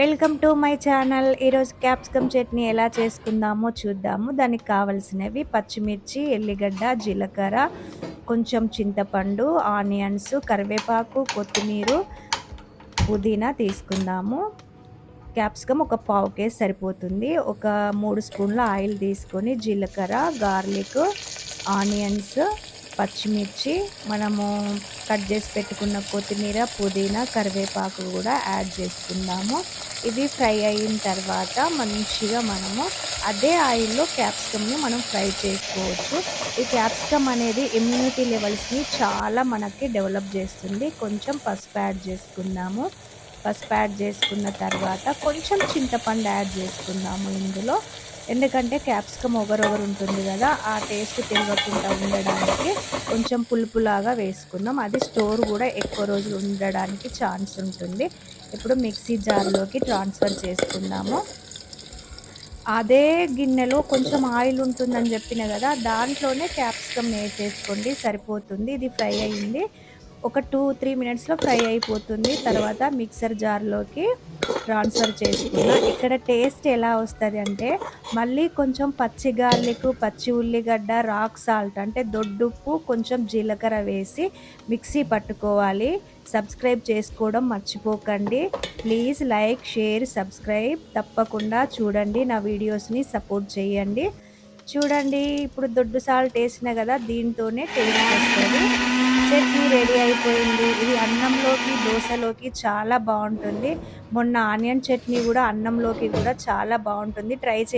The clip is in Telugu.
Welcome to my channel. ఈరోజు క్యాప్సికమ్ చట్నీ ఎలా చేసుకుందామో చూద్దాము. దానికి కావలసినవి పచ్చిమిర్చి ఎల్లిగడ్డ జీలకర్ర కొంచెం చింతపండు ఆనియన్స్ కరివేపాకు కొత్తిమీర పుదీనా తీసుకుందాము. క్యాప్సికమ్ ఒక పావు కేజీ సరిపోతుంది. ఒక మూడు స్పూన్ల ఆయిల్ తీసుకొని జీలకర్ర గార్లిక్ ఆనియన్స్ పచ్చిమిర్చి మనము కట్ చేసి పెట్టుకున్న కొత్తిమీర పుదీనా కరివేపాకు కూడా యాడ్ చేసుకుందాము. ఇవి ఫ్రై అయిన తర్వాత మంచిగా మనము అదే ఆయిల్లో క్యాప్సికమ్ని మనం ఫ్రై చేసుకోవచ్చు. ఈ క్యాప్సికమ్ అనేది ఇమ్యూనిటీ లెవెల్స్ని చాలా మనకి డెవలప్ చేస్తుంది. కొంచెం పసుపు యాడ్ చేసుకుందాము. పసుపు యాడ్ చేసుకున్న తర్వాత కొంచెం చింతపండు యాడ్ చేసుకుందాము ఇందులో. ఎందుకంటే క్యాప్సికమ్ ఒకరొకరు ఉంటుంది కదా ఆ టేస్ట్ తిరగకుండా ఉండడానికి కొంచెం పులుపులాగా వేసుకుందాం అది స్టోర్ కూడా ఎక్కువ రోజులు ఉండడానికి ఛాన్స్ ఉంటుంది. ఇప్పుడు మిక్సీ జార్లోకి ట్రాన్స్ఫర్ చేసుకుందాము. అదే గిన్నెలో కొంచెం ఆయిల్ ఉంటుందని చెప్పిన కదా దాంట్లోనే క్యాప్సికమ్ వేసేసుకోండి సరిపోతుంది. ఇది ఫ్రై అయింది. ఒక టూ త్రీ మినిట్స్లో ఫ్రై అయిపోతుంది. తర్వాత మిక్సర్ జార్లోకి ట్రాన్స్ఫర్ చేసుకున్నా. ఇక్కడ టేస్ట్ ఎలా వస్తుంది అంటే మళ్ళీ కొంచెం పచ్చి గార్లిక్ పచ్చి ఉల్లిగడ్డ రాక్ సాల్ట్ అంటే దొడ్డుప్పు కొంచెం జీలకర్ర వేసి మిక్సీ పట్టుకోవాలి. సబ్స్క్రైబ్ చేసుకోవడం మర్చిపోకండి. Please like share subscribe. తప్పకుండా చూడండి నా వీడియోస్ని సపోర్ట్ చేయండి. చూడండి ఇప్పుడు దొడ్డు సాల్ట్ వేసిన కదా దీంతోనే టేస్ట్ వస్తుంది. చట్నీ రెడీ అయిపోయింది. ఇది అన్నంలోకి దోశలోకి చాలా బాగుంటుంది. మొన్న ఆనియన్ చట్నీ కూడా అన్నంలోకి కూడా చాలా బాగుంటుంది. ట్రై చే